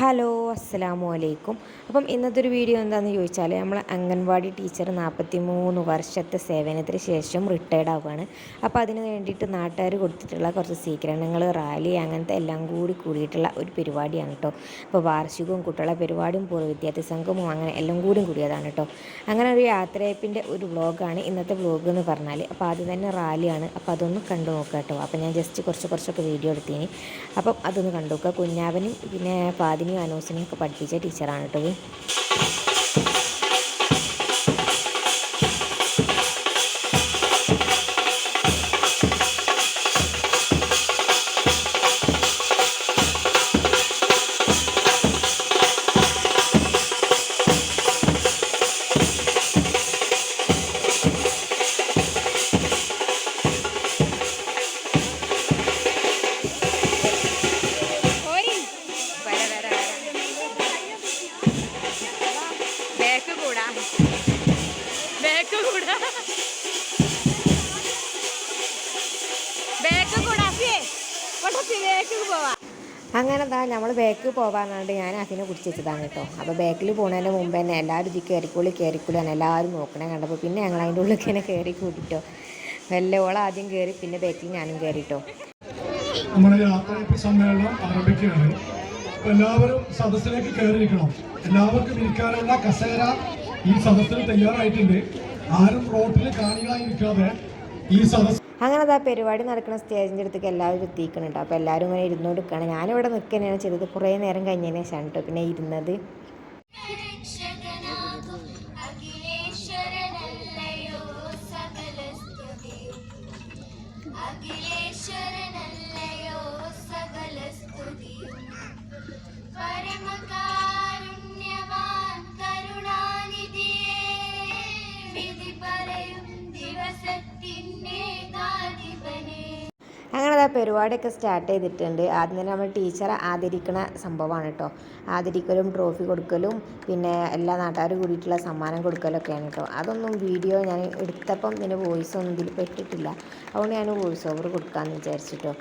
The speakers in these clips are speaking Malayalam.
ഹലോ അസ്സലാമു അലൈക്കും. അപ്പം ഇന്നത്തെ ഒരു വീഡിയോ എന്താണെന്ന് ചോദിച്ചാൽ നമ്മൾ അംഗൻവാടി ടീച്ചർ നാൽപ്പത്തി മൂന്ന് വർഷത്തെ സേവനത്തിന് ശേഷം റിട്ടയർഡ് ആവുകയാണ് അപ്പോൾ അതിന് വേണ്ടിയിട്ട് നാട്ടുകാർ കൊടുത്തിട്ടുള്ള കുറച്ച് സ്വീകരണങ്ങൾ റാലി അങ്ങനത്തെ എല്ലാം കൂടി കൂടിയിട്ടുള്ള ഒരു പരിപാടിയാണ് കേട്ടോ അപ്പോൾ വാർഷികവും കുട്ടികളെ പരിപാടിയും പൂർവ വിദ്യാർത്ഥി സംഘവും അങ്ങനെ എല്ലാം കൂടിയും കൂടിയതാണ് കേട്ടോ അങ്ങനെ ഒരു യാത്രയപ്പിന്റെ ഒരു വ്ളോഗാണ് ഇന്നത്തെ വ്ളോഗ് എന്ന് പറഞ്ഞാൽ അപ്പോൾ ആദ്യം തന്നെ റാലിയാണ്. അപ്പോൾ അതൊന്ന് കണ്ടു നോക്കാം കേട്ടോ അപ്പോൾ ഞാൻ ജസ്റ്റ് കുറച്ച് കുറച്ചൊക്കെ വീഡിയോ എടുത്തിന്. അപ്പം അതൊന്ന് കണ്ടു നോക്കുക. കുഞ്ഞാവനും പിന്നെ ഫാദിനെയും അനൂസിനെയും ഒക്കെ പഠിപ്പിച്ച ടീച്ചറാണ് കേട്ടോ ബേക്ക് കൂടാ. ബാക്ക് കൂടാ. ബാക്ക് കൂടാ ബേക്ക് പോവാ. അങ്ങനെ എന്താ നമ്മൾ ബാക്കിൽ പോകാനാണ്ട് ഞാൻ അതിനെ പിടിച്ച് വെച്ചതാണ് കേട്ടോ. അപ്പോൾ ബാക്കിൽ പോകുന്നതിന് മുമ്പ് തന്നെ എല്ലാവരും ഇത് കയറിക്കൂളി കയറിക്കൂളിയാണ് എല്ലാവരും നോക്കണേ കണ്ടപ്പോൾ പിന്നെ ഞങ്ങൾ അതിന്റെ ഉള്ളിൽ ഇങ്ങനെ കയറി കൂട്ടിട്ടോ വല്ല ഓൾ ആദ്യം കയറി പിന്നെ ബാക്കിൽ ഞാനും കയറിട്ടോ നമ്മുടെ യാത്രയപ്പ് സമ്മേളനം ആരംഭിക്കുകയാണ്. എല്ലാവരും സദസ്സിലേക്ക് കയറിയിരിക്കണം. എല്ലാവർക്കും ഇരിക്കാനുള്ള കസേര ഈ സദസ്സിൽ തയ്യാറായിട്ടുണ്ട്. ആരും റോട്ടിൽ കാണികളായി നിൽക്കാതെ ഈ സദസ് അങ്ങനെ അതാ പരിപാടി നടക്കുന്ന സ്റ്റേജിന്റെ അടുത്തേക്ക് എല്ലാവരും എത്തിക്കുന്നുണ്ട് അപ്പോൾ എല്ലാവരും ഇങ്ങനെ ഇരുന്നു കൊടുക്കുകയാണ് ഞാനിവിടെ നിൽക്കുന്നതിനാണ് ചെയ്തത്. കുറേ നേരം കഴിഞ്ഞതിന് കേട്ടോ പിന്നെ ഇരുന്നത്. അഖിലേശ്വരനല്ലയോ സകല സ്തുതിയും അഖിലേശ്വരനല്ലയോ അങ്ങനെ അതാ പരിപാടിയൊക്കെ സ്റ്റാർട്ട് ചെയ്തിട്ടുണ്ട്. ആദ്യം തന്നെ നമ്മൾ ടീച്ചറെ ആദരിക്കണ സംഭവമാണ് കേട്ടോ ആദരിക്കലും ട്രോഫി കൊടുക്കലും പിന്നെ എല്ലാ നാട്ടുകാരും കൂടിയിട്ടുള്ള സമ്മാനം കൊടുക്കലൊക്കെയാണ് കേട്ടോ അതൊന്നും വീഡിയോ ഞാൻ എടുത്തപ്പം ഇതിന്റെ വോയിസ് ഒന്നും ഇതിൽ പെട്ടിട്ടില്ല. അതുകൊണ്ട് ഞാൻ വോയിസ് ഓവർ കൊടുക്കാമെന്ന് വിചാരിച്ചിട്ടോ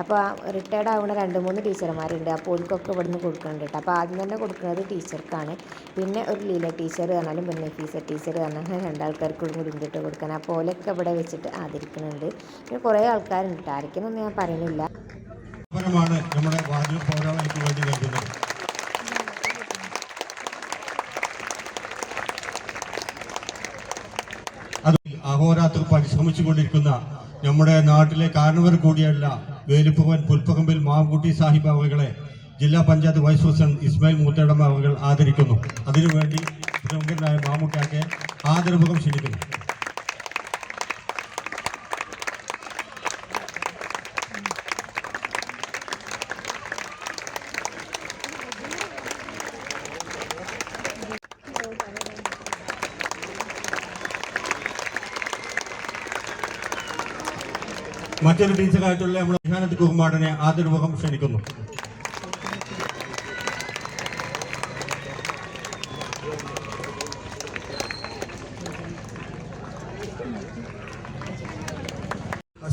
അപ്പോൾ റിട്ടയർഡ് ആവുന്ന രണ്ട് മൂന്ന് ടീച്ചർമാരുണ്ട്. അപ്പോൾ ഓൽക്കൊക്കെ ഇവിടുന്ന് കൊടുക്കുന്നുണ്ട് കേട്ടോ അപ്പോൾ ആദ്യം തന്നെ കൊടുക്കുന്നത് ടീച്ചർക്കാണ്. പിന്നെ ഒരു ലീല ടീച്ചർ പറഞ്ഞാലും പിന്നെ ഫീസ ടീച്ചർ പറഞ്ഞാൽ രണ്ടാൾക്കാർക്കും കൂടി ഇരുന്നിട്ട് കൊടുക്കാൻ അപ്പോൾ ഓലൊക്കെ ഇവിടെ വെച്ചിട്ട് ആദരിക്കുന്നുണ്ട് പിന്നെ കുറേ ആൾക്കാരുണ്ട് കേട്ടോ ആയിരിക്കുന്നൊന്നും ഞാൻ പറയുന്നില്ല. പരമാണ് നമ്മുടെ പോരാളിക്ക് വേണ്ടി നൽകുന്നത് പരിശ്രമിച്ചുകൊണ്ടിരിക്കുന്ന നമ്മുടെ നാട്ടിലെ കാരണവർ കൂടിയല്ല വേലിപ്പകവൻ പുൽപ്പകമ്പിൽ മാവുകുട്ടി സാഹിബ് അവകളെ ജില്ലാ പഞ്ചായത്ത് വൈസ് പ്രസിഡന്റ് ഇസ്മായിൽ മൂത്തേടം അവകൾ ആദരിക്കുന്നു. അതിനുവേണ്ടി പ്രമുഖനായ മാമുട്ടാക്കെ ആദരമുഖം ക്ഷണിക്കുന്നു. മറ്റൊരു ടീച്ചറായിട്ടുള്ള നമ്മുടെ വിഹാനത്ത് കുമാരനെ ആദരമുഖം ക്ഷണിക്കുന്നു.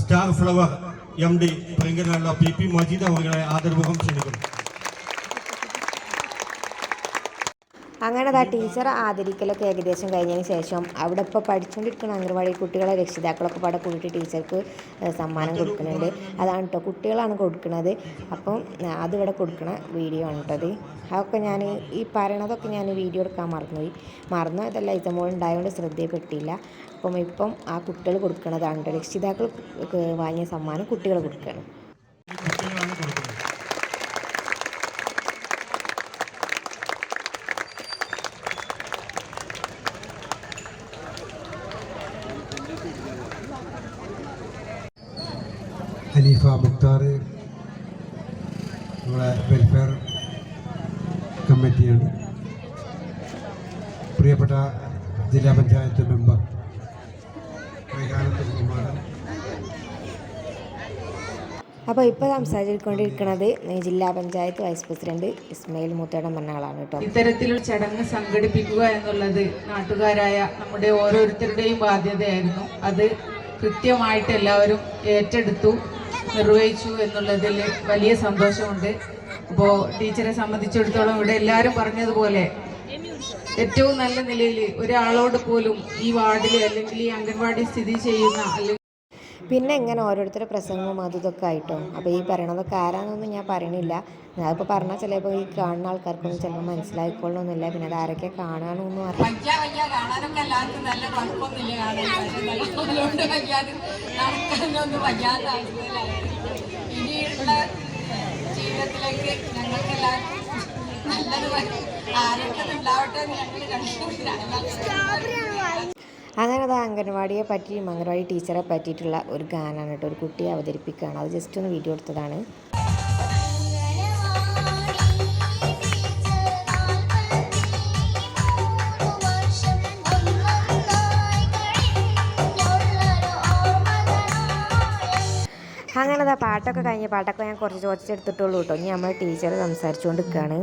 സ്റ്റാർ ഫ്ലവർ എം ഡി പ്രിയങ്കരനുള്ള പി പി മജീദ് അവരുടെ ആദരമുഖം ക്ഷണിക്കുന്നു. അങ്ങനെ ആ ടീച്ചർ ആദരിക്കലൊക്കെ ഏകദേശം കഴിഞ്ഞതിന് ശേഷം അവിടെ ഇപ്പോൾ പഠിച്ചുകൊണ്ടിരിക്കുന്ന അംഗൻവാടി കുട്ടികളെ രക്ഷിതാക്കളൊക്കെ പാടെ കൂടിയിട്ട് ടീച്ചർക്ക് സമ്മാനം കൊടുക്കുന്നുണ്ട്. അതാണ് കേട്ടോ കുട്ടികളാണ് കൊടുക്കുന്നത് അപ്പം അതിവിടെ കൊടുക്കുന്ന വീഡിയോ ആണ് കേട്ടോ അതൊക്കെ ഞാൻ ഈ പറയണതൊക്കെ ഞാൻ വീഡിയോ എടുക്കാൻ മറന്നുപോയി. മറന്നു അതല്ല ഇതമോൾ ഉണ്ടായതുകൊണ്ട് ശ്രദ്ധയിൽപ്പെട്ടില്ല അപ്പം ഇപ്പം ആ കുട്ടികൾ കൊടുക്കുന്നതാണ് കേട്ടോ രക്ഷിതാക്കൾ വാങ്ങിയ സമ്മാനം കുട്ടികൾ കൊടുക്കുകയാണ് ഹനീഫ മുക്താർ നമ്മുടെ വെൽഫെയർ കമ്മിറ്റിയാണ് പ്രിയപ്പെട്ട ജില്ലാ പഞ്ചായത്ത് മെമ്പർ അപ്പോൾ ഇപ്പോൾ സംസാരിച്ചുകൊണ്ടിരിക്കുന്നത് ജില്ലാ പഞ്ചായത്ത് വൈസ് പ്രസിഡന്റ് ഇസ്മയിൽ മൂത്തേടം പറഞ്ഞ ആളാണ് കേട്ടോ. ഇത്തരത്തിലൊരു ചടങ്ങ് സംഘടിപ്പിക്കുക എന്നുള്ളത് നാട്ടുകാരായ നമ്മുടെ ഓരോരുത്തരുടെയും ബാധ്യതയായിരുന്നു. അത് കൃത്യമായിട്ട് എല്ലാവരും ഏറ്റെടുത്തു. നിർവഹിച്ചു എന്നുള്ളതിൽ വലിയ സന്തോഷമുണ്ട്. അപ്പോൾ ടീച്ചറെ സംബന്ധിച്ചിടത്തോളം ഇവിടെ എല്ലാവരും പറഞ്ഞതുപോലെ ഏറ്റവും നല്ല നിലയിൽ ഒരാളോട് പോലും ഈ വാർഡിൽ അല്ലെങ്കിൽ ഈ അംഗൻവാടി സ്ഥിതി ചെയ്യുന്ന പിന്നെ എങ്ങനെ ഓരോരുത്തരുടെ പ്രസംഗവും അതും ഇതൊക്കെ ആയിട്ടോ. അപ്പോൾ ഈ പറയണതൊക്കെ ആരാന്നൊന്നും ഞാൻ പറയണില്ല. ഞാനിപ്പോൾ പറഞ്ഞാൽ ചിലപ്പോൾ ഈ കാണുന്ന ആൾക്കാർക്കൊന്നും ചിലപ്പോൾ മനസ്സിലായിക്കൊള്ളണമെന്നില്ല പിന്നെ അത് ആരൊക്കെ കാണാനൊന്നും അറിയാം ജീവിതത്തിലേക്ക് ഞങ്ങൾക്ക് എല്ലാവർക്കും നല്ലത്. ആരോഗ്യം ഉണ്ടാവട്ടെ എന്ന് ഞങ്ങൾ അങ്ങനെ അത് അംഗൻവാടിയെ പറ്റിയും അംഗൻവാടി ടീച്ചറെ പറ്റിയിട്ടുള്ള ഒരു ഗാനാണ് കേട്ടോ. ഒരു കുട്ടിയെ അവതരിപ്പിക്കുകയാണ്. അത് ജസ്റ്റ് ഒന്ന് വീഡിയോ എടുത്തതാണ്. അങ്ങനെ അതാ പാട്ടൊക്കെ കഴിഞ്ഞ് പാട്ടൊക്കെ ഞാൻ കുറച്ച് ചോദിച്ചെടുത്തിട്ടുള്ളൂ കേട്ടോ. ഇനി നമ്മൾ ടീച്ചർ സംസാരിച്ചുകൊണ്ട് നിൽക്കുകയാണ്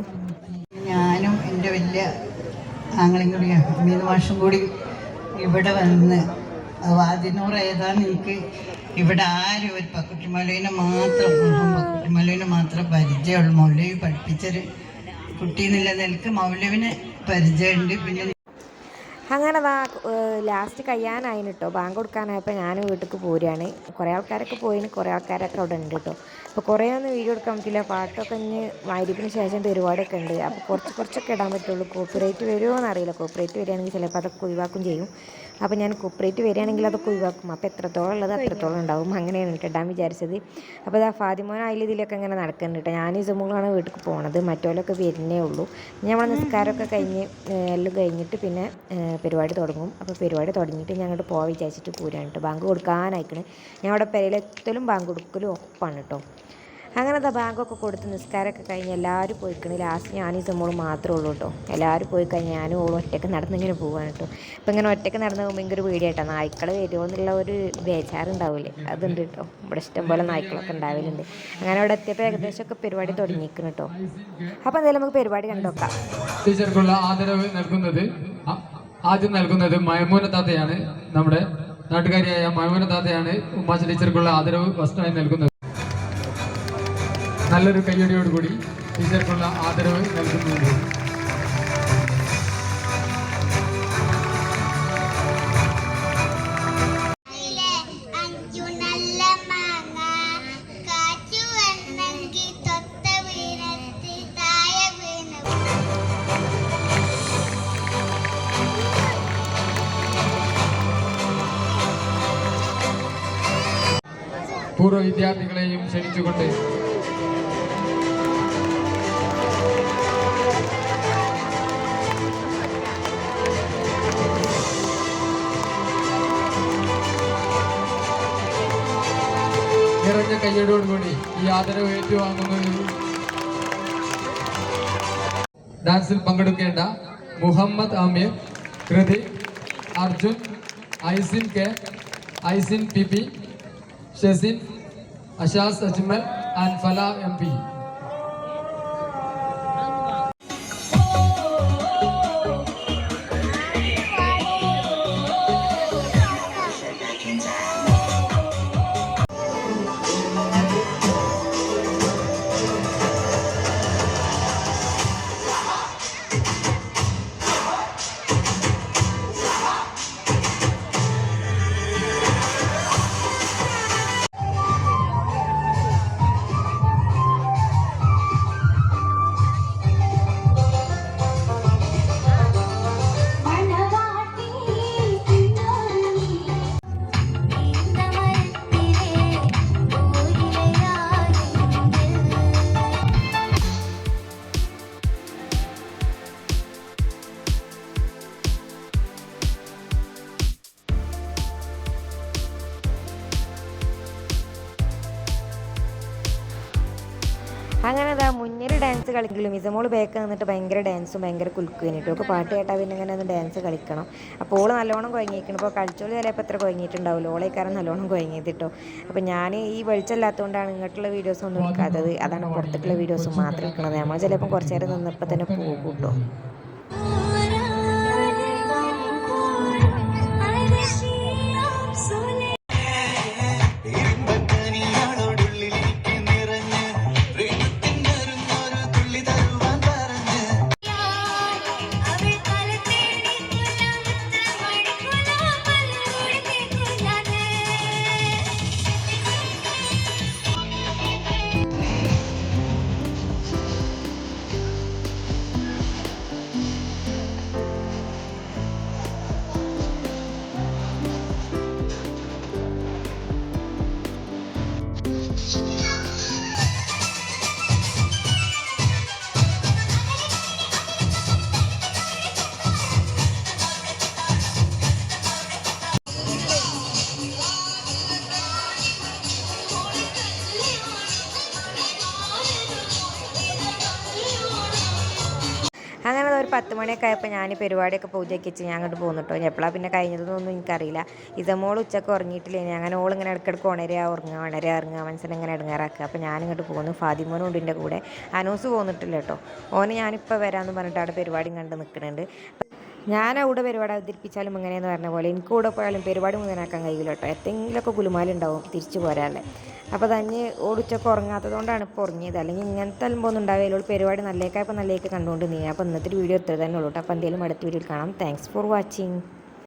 ഞാനും എന്റെ വലിയ ആങ്ങളെയും കൂടി മാഷും കൂടി ഇവിടെ വന്ന്. വാതിനൂറ് ഏതാ എനിക്ക് ഇവിടെ ആരും ഒരു പക്കുട്ടിമലേനെ മാത്രം മുഴുവൻ പക്കുട്ടിമലയിനെ മാത്രം പരിചയമുള്ളൂ മൗലവി പഠിപ്പിച്ചൊരു കുട്ടി എന്നുള്ള നിലയ്ക്ക് മൗലവിനെ പരിചയമുണ്ട്. പിന്നെ അങ്ങനെ അതാ ലാസ്റ്റ് കഴിയാനായി കേട്ടോ ബാങ്ക് കൊടുക്കാനായപ്പോൾ ഞാനും വീട്ടിലേക്ക് പോരുകയാണ് കുറേ ആൾക്കാരൊക്കെ പോയിന് കുറേ ആൾക്കാരൊക്കെ അവിടെ ഉണ്ട് കേട്ടോ അപ്പോൾ കുറേ ഒന്നും വീഡിയോ എടുക്കാൻ പറ്റില്ല. പാട്ടൊക്കെ ഇനി വായിരിപ്പിന് ശേഷം പരിപാടിയൊക്കെ ഉണ്ട് അപ്പോൾ കുറച്ച് കുറച്ചൊക്കെ ഇടാൻ പറ്റുള്ളൂ. കോപ്പറേറ്റ് വരുമോ എന്നറിയില്ല കോപ്പറേറ്റ് വരികയാണെങ്കിൽ ചിലപ്പോൾ അതൊക്കെ ഒഴിവാക്കും ചെയ്യും. അപ്പോൾ ഞാൻ കോപ്പറേറ്റ് വരികയാണെങ്കിൽ അതൊക്കെ ഒഴിവാക്കും. അപ്പോൾ എത്രത്തോളം ഉള്ളത് അത്രത്തോളം ഉണ്ടാവും. അങ്ങനെയാണ് കേട്ടോ ഇടാൻ വിചാരിച്ചത്. അപ്പോൾ ഇതാ ഫാദിമോൻ അതിൽ ഇതിലൊക്കെ ഇങ്ങനെ നടക്കുന്നുണ്ട് കേട്ടോ. ഞാൻ ഈ ജമ്മുകളാണ് വീട്ടിൽ പോണത്. മറ്റോലൊക്കെ വരുന്നേ ഉള്ളൂ. നമ്മൾ നിസ്കാരമൊക്കെ കഴിഞ്ഞ് എല്ലാം കഴിഞ്ഞിട്ട് പിന്നെ പരിപാടി തുടങ്ങും. അപ്പോൾ പരിപാടി തുടങ്ങിയിട്ട് ഞാൻ അങ്ങോട്ട് പോകാൻ വിചാരിച്ചിട്ട് പോരാണ് കേട്ടോ. ബാങ്ക് കൊടുക്കാനായിക്കണ്. ഞാൻ അവിടെ പെരയിലെത്തലും ബാങ്ക് കൊടുക്കലും ഒപ്പാണ് കേട്ടോ. അങ്ങനെ ദാ ബാങ്കൊക്കെ കൊടുത്ത് നിസ്കാരമൊക്കെ കഴിഞ്ഞ് എല്ലാവരും പോയിക്കണ് ലാസ്റ്റ് ഞാനും ഇതുമോളും മാത്രമേ ഉള്ളൂ കേട്ടോ. എല്ലാവരും പോയി കഴിഞ്ഞ് ഞാനും ഓളും ഒറ്റയ്ക്ക് നടന്നിങ്ങനെ പോവാണ് കേട്ടോ. ഇപ്പം ഇങ്ങനെ ഒറ്റയ്ക്ക് നടന്ന് പോകുമ്പോൾ ഭയങ്കര പേടിയായിട്ടോ നായ്ക്കൾ വരുമോ എന്നുള്ള ഒരു ബേജാറുണ്ടാവില്ലേ അതുണ്ട് കേട്ടോ. ഇവിടെ ഇഷ്ടംപോലെ നായ്ക്കളൊക്കെ ഉണ്ടാവലുണ്ട്. അങ്ങനെ അവിടെ എത്തിയപ്പോൾ ഏകദേശമൊക്കെ പരിപാടി തുടങ്ങിയിരിക്കുന്നു കേട്ടോ. അപ്പോൾ എന്തായാലും നമുക്ക് പരിപാടി കണ്ടോക്കാം ടീച്ചർക്കുള്ള ആദരവ് നൽകുന്നത് ആദ്യം നൽകുന്നത് മയമൂന താത്തയാണ്. നമ്മുടെ നാട്ടുകാരിയായ മയമൂന താത്തയാണ് ഉമ്മാശ ടീച്ചർക്കുള്ള ആദരവ് ഫസ്റ്റായി നൽകുന്നത്. നല്ലൊരു കയ്യടിയോടുകൂടി ടീച്ചർക്കുള്ള ആദരവ് നൽകുന്നുണ്ട്. പൂർവ വിദ്യാർത്ഥികളെയും ക്ഷണിച്ചുകൊണ്ട് നിറഞ്ഞ കയ്യടോടുകൂടി ഈ ആദരവ് ഏറ്റുവാങ്ങുന്നത് ഡാൻസിൽ പങ്കെടുക്കേണ്ട Muhammad Ameer Kriti Arjun Aisin K Aisin P P Shezin Ashaz Ajmal and Fala M P. അങ്ങനെ അതാ മുന്നിൽ ഡാൻസ് കളിക്കലും. ഇസമോൾ ബേക്ക് നിന്നിട്ട് ഭയങ്കര ഡാൻസും ഭയങ്കര കുലുക്കുവേനും കേട്ടോ ഒക്കെ പാട്ട് കേട്ടാൽ പിന്നെ ഇങ്ങനെ ഒന്ന് ഡാൻസ് കളിക്കണം. അപ്പോൾ ഓൾ നല്ലോണം കുഴങ്ങിയിരിക്കണം ഇപ്പോൾ കളിച്ചോളി ചിലപ്പോൾ എത്ര കുഴങ്ങിയിട്ടുണ്ടാവില്ല ഓളേക്കാരൻ നല്ലോണം കുഴങ്ങിയത് കേട്ടോ അപ്പോൾ ഞാൻ ഈ വെളിച്ചമില്ലാത്തതുകൊണ്ടാണ് ഇങ്ങോട്ടുള്ള വീഡിയോസ് ഒന്നും എടുക്കാത്തത്. അതാണ് പുറത്തേക്കുള്ള വീഡിയോസ് മാത്രം എടുക്കുന്നത് നമ്മൾ ചിലപ്പോൾ കുറച്ച് നേരം നിന്നപ്പോൾ തന്നെ പോകും കേട്ടോ പത്ത് മണിയൊക്കെ ആയപ്പോൾ ഞാൻ പരിപാടിയൊക്കെ പൂജയൊക്കെ വെച്ച് ഞാൻ അങ്ങോട്ട് പോന്നിട്ടോ എപ്പോഴാണ് പിന്നെ കഴിഞ്ഞതൊന്നും എനിക്കറിയില്ല. ഇതമോൾ ഉച്ചയ്ക്ക് ഉറങ്ങിയിട്ടില്ല അങ്ങനെ ഓൾ ഇങ്ങനെ ഇടയ്ക്കിടയ്ക്ക് ഉണരുക ഉറങ്ങുക ഉണരുക ഇറങ്ങുക മനസ്സിനെ ഇങ്ങനെ ഇടങ്ങാറാക്കുക അപ്പോൾ ഞാനിങ്ങോട്ട് പോകുന്നു ഫാദിമോനും ഉണ്ട് എന്റെ കൂടെ. അനൂസ് പോന്നിട്ടില്ല കേട്ടോ ഓന് ഞാനിപ്പോൾ വരാമെന്ന് പറഞ്ഞിട്ട് അവിടെ പരിപാടിയും കണ്ട് നിൽക്കുന്നുണ്ട് ഞാൻ അവിടെ പരിപാടി അവതരിപ്പിച്ചാലും ഇങ്ങനെയെന്ന് പറഞ്ഞ പോലെ എനിക്ക് കൂടെ പോയാലും പരിപാടി മുഴുവനാക്കാൻ കഴിയില്ല കേട്ടോ എന്തെങ്കിലുമൊക്കെ കുലുമാലുണ്ടാവും തിരിച്ചു പോരാല്ലേ. അപ്പോൾ തന്നെ ഓടിച്ചൊക്കെ ഉറങ്ങാത്തത് കൊണ്ടാണ് ഇപ്പോൾ ഉറങ്ങിയത്. അല്ലെങ്കിൽ ഇങ്ങനത്തെ അലമ്പൊന്നും ഉണ്ടാവില്ല. പരിപാടി നല്ലേക്കായപ്പോൾ നല്ലേക്ക് കണ്ടുകൊണ്ട് നീ അപ്പോൾ ഇന്നത്തെ വീഡിയോ ഇത്ര തന്നെ ഉള്ളൂ അപ്പോൾ എന്തെങ്കിലും അടുത്ത വീഡിയോയിൽ കാണാം. Thanks for watching